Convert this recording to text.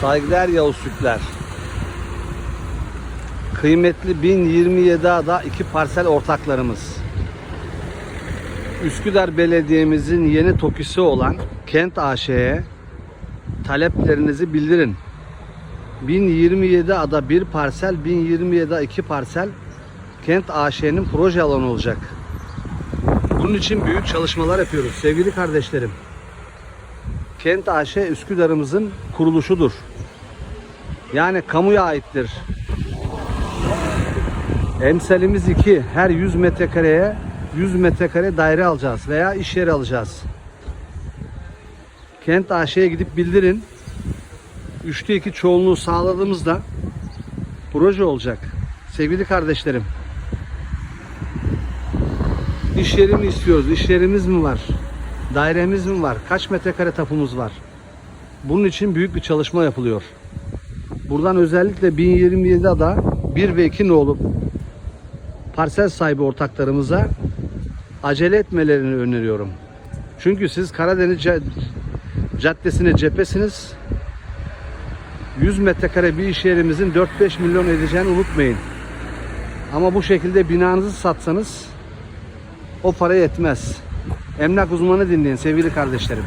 Saygıdeğer Yavuz Sütler. Kıymetli 1027 ada iki parsel ortaklarımız. Üsküdar Belediye'mizin yeni tokisi olan Kent AŞ'ye taleplerinizi bildirin. 1027 ada bir parsel, 1027 ada iki parsel Kent AŞ'nin proje alanı olacak. Bunun için büyük çalışmalar yapıyoruz sevgili kardeşlerim. Kent AŞ Üsküdar'ımızın kuruluşudur. Yani kamuya aittir. Emsalimiz 2. Her 100 metrekareye 100 metrekare daire alacağız veya iş yeri alacağız. Kent AŞ'ye gidip bildirin. 3'te 2 çoğunluğu sağladığımızda proje olacak. Sevgili kardeşlerim. İş yeri mi istiyoruz? İş yerimiz mi var? Dairemiz mi var? Kaç metrekare tapumuz var? Bunun için büyük bir çalışma yapılıyor. Buradan özellikle 1027 ada 1 ve 2 nolu parsel sahibi ortaklarımıza acele etmelerini öneriyorum. Çünkü siz Karadeniz Ca- Caddesi'ne cephesiniz. 100 metrekare bir iş yerimizin 4-5 milyon edeceğini unutmayın. Ama bu şekilde binanızı satsanız o para yetmez. Emlak uzmanı dinleyin sevgili kardeşlerim.